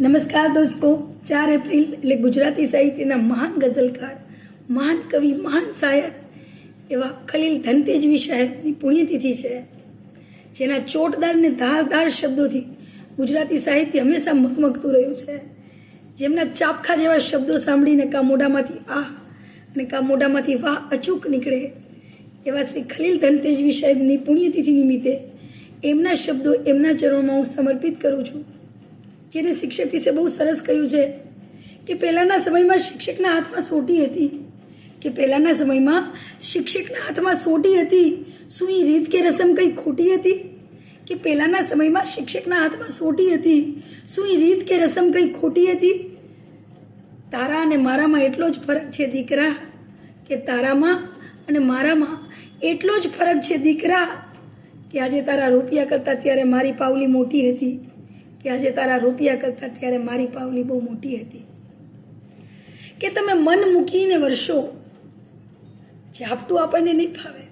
નમસ્કાર દોસ્તો, ચાર એપ્રિલ એટલે ગુજરાતી સાહિત્યના મહાન ગઝલકાર, મહાન કવિ, મહાન શાયર એવા ખલીલ ધનતેજવી સાહેબની પુણ્યતિથિ છે. જેના ચોટદાર ને ધારદાર શબ્દોથી ગુજરાતી સાહિત્ય હંમેશા મગમગતું રહ્યું છે. જેમના ચાપખા જેવા શબ્દો સાંભળીને કા મોઢામાંથી આ અને કા મોઢામાંથી વાહ અચૂક નીકળે એવા શ્રી ખલીલ ધનતેજવી સાહેબની પુણ્યતિથિ નિમિત્તે એમના શબ્દો એમના ચરણોમાં હું સમર્પિત કરું છું. જેને શિક્ષક વિશે બહુ સરસ કહ્યું છે કે પહેલાંના સમયમાં શિક્ષકના હાથમાં સોટી હતી. કે પહેલાંના સમયમાં શિક્ષકના હાથમાં સોટી હતી. શું એ રીત કે રસમ કંઈ ખોટી હતી? કે પહેલાંના સમયમાં શિક્ષકના હાથમાં સોટી હતી. શું એ રીત કે રસમ કંઈ ખોટી હતી? તારા અને મારામાં એટલો જ ફરક છે દીકરા કે તારામાં અને મારામાં એટલો જ ફરક છે દીકરા કે આજે તારા રૂપિયા કરતાં ત્યારે મારી પાવલી મોટી હતી. કે આજે તારા રૂપિયા કરતાં ત્યારે મારી પાવલી બહુ મોટી હતી. કે તમે મન મૂકીને વર્ષો ઝાપટું આપણને નહીં ફાવે.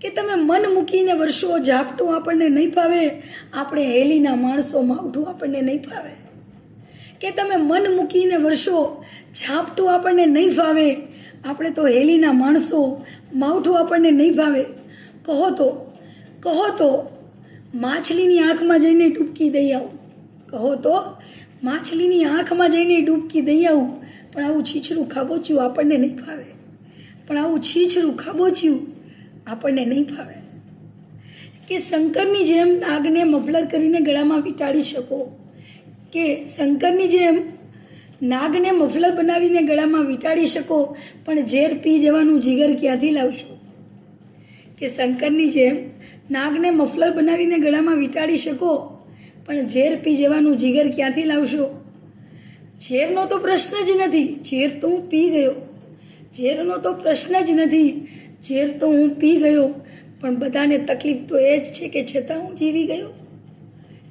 કે તમે મન મૂકીને વર્ષો ઝાપટું આપણને નહીં ફાવે. આપણે હેલીના માણસો માવઠું આપણને નહીં ફાવે. કે તમે મન મૂકીને વર્ષો ઝાપટું આપણને નહીં ફાવે. આપણે તો હેલીના માણસો માવઠું આપણને નહીં ફાવે. કહો તો કહો તો, માછલીની આંખમાં જઈને ડૂબકી દઈ આવું. કહો તો, માછલીની આંખમાં જઈને ડૂબકી દઈ આવું. પણ આવું છીછરું ખાબોચ્યું આપણને નહીં ફાવે. પણ આવું છીછરું ખાબોચ્યું આપણને નહીં ફાવે. કે શંકરની જેમ નાગને મફલર કરીને ગળામાં વીંટાળી શકો. કે શંકરની જેમ નાગને મફલર બનાવીને ગળામાં વીંટાળી શકો, પણ ઝેર પી જવાનું જીગર ક્યાંથી લાવશો? કે શંકરની જેમ નાગને મફલર બનાવીને ગળામાં વીંટાળી શકો પણ ઝેર પી જવાનું જીગર ક્યાંથી લાવશો? ઝેરનો તો પ્રશ્ન જ નથી. ઝેર તો હું પી ગયો. ઝેરનો તો પ્રશ્ન જ નથી. ઝેર તો હું પી ગયો. પણ બધાને તકલીફ તો એ જ છે કે છતાં હું જીવી ગયો?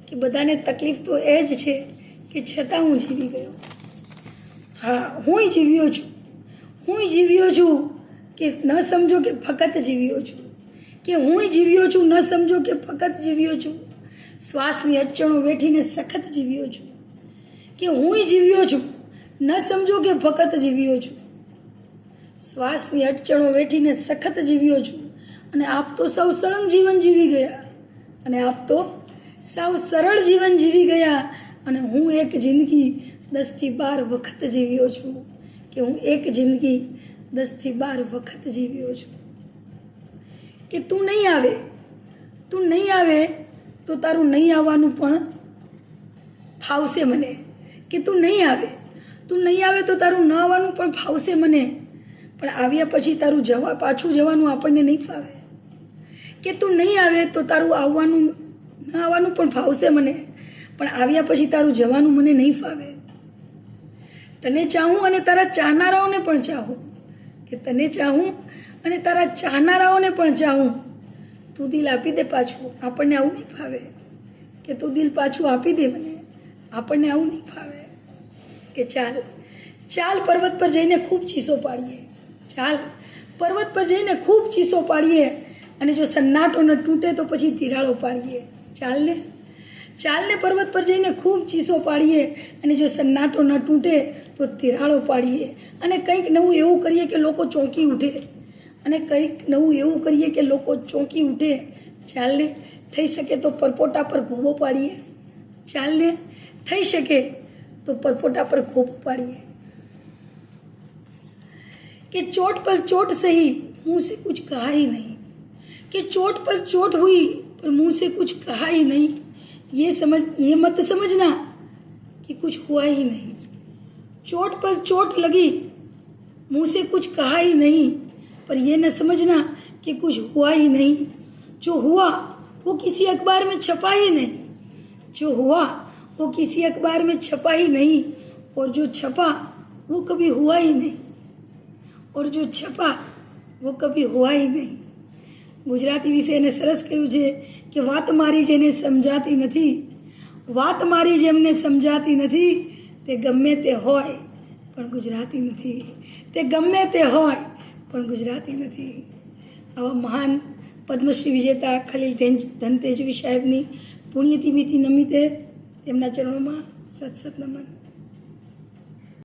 કે બધાને તકલીફ તો એ જ છે કે છતાં હું જીવી ગયો? હા, હું જીવ્યો છું. હું જીવ્યો છું કે ન સમજો કે ફક્ત જીવ્યો છું. કે હું જીવ્યો છું, ન સમજો કે ફક્ત જીવ્યો છું. શ્વાસની અડચણો વેઠીને સખત જીવ્યો છું. કે હું જીવ્યો છું, ન સમજો કે ફક્ત જીવ્યો છું. શ્વાસની અડચણો વેઠીને સખત જીવ્યો છું અને આપ તો સૌ સળંગ જીવન જીવી ગયા અને આપ તો સાવ સરળ જીવન જીવી ગયા અને હું એક જિંદગી દસથી બાર વખત જીવ્યો છું. કે હું એક જિંદગી દસથી બાર વખત જીવ્યો છું. કે તું નહીં આવે, તું નહીં આવે તો તારું નહીં આવવાનું પણ ફાવશે મને કે તું નહીં આવે. તું નહીં આવે તો તારું ન આવવાનું પણ ફાવશે મને. પણ આવ્યા પછી તારું જવા પાછું જવાનું આપણને નહીં ફાવે. કે તું નહીં આવે તો તારું આવવાનું, ન આવવાનું પણ ફાવશે મને. પણ આવ્યા પછી તારું જવાનું મને નહીં ફાવે. તને ચાહું અને તારા ચાહનારાઓને પણ ચાહું. કે તને ચાહું અને તારા ચાહનારાઓને પણ ચાહું. તું દિલ આપી દે પાછું. આપણને આવું નહીં ફાવે કે તું દિલ પાછું આપી દે મને. આપણને આવું નહીં ફાવે કે ચાલ. ચાલ પર્વત પર જઈને ખૂબ ચીસો પાડીએ. ચાલ. પર્વત પર જઈને ખૂબ ચીસો પાડીએ અને જો સન્નાટો ન તૂટે તો પછી તિરાડો પાડીએ. ચાલ ને. ચાલ ને પર્વત પર જઈને ખૂબ ચીસો પાડીએ અને જો સન્નાટો ન તૂટે તો તિરાડો પાડીએ. અને કંઈક નવું એવું કરીએ કે લોકો ચોંકી ઉઠે. અને કંઈક નવું એવું કરીએ કે લોકો ચોંકી ઉઠે ચાલને થઈ શકે તો પરપોટા પર ઘોબો પાડીએ ચાલને થઈ શકે તો પરપોટા પર ઘોબો પાડીએ कि चोट पर चोट सही मुंह से कुछ कहा ही नहीं कि चोट पर चोट हुई पर मुंह से कुछ कहा ही नहीं ये समझ ये मत समझना कि कुछ हुआ ही नहीं चोट पर चोट लगी मुंह से कुछ कहा ही नहीं पर ये न समझना कि कुछ हुआ ही नहीं जो हुआ वो किसी अखबार में छपा ही नहीं जो हुआ वो किसी अखबार में छपा ही नहीं और जो छपा वो कभी हुआ ही नहीं और जो छपा वो કભી હુઆ ही નહીં ગુજરાતી વિશે એને સરસ કહ્યું છે કે વાત મારી જેને સમજાતી નથી વાત મારી જેમને સમજાતી નથી તે ગમે તે હોય પણ ગુજરાતી નથી તે ગમે તે હોય પણ ગુજરાતી નથી. આવા મહાન પદ્મશ્રી વિજેતા ખલીલ ધન, ધનતેજવી સાહેબની પુણ્યતિમિતિ નિમિત્તે તેમના ચરણોમાં સત સત નમન.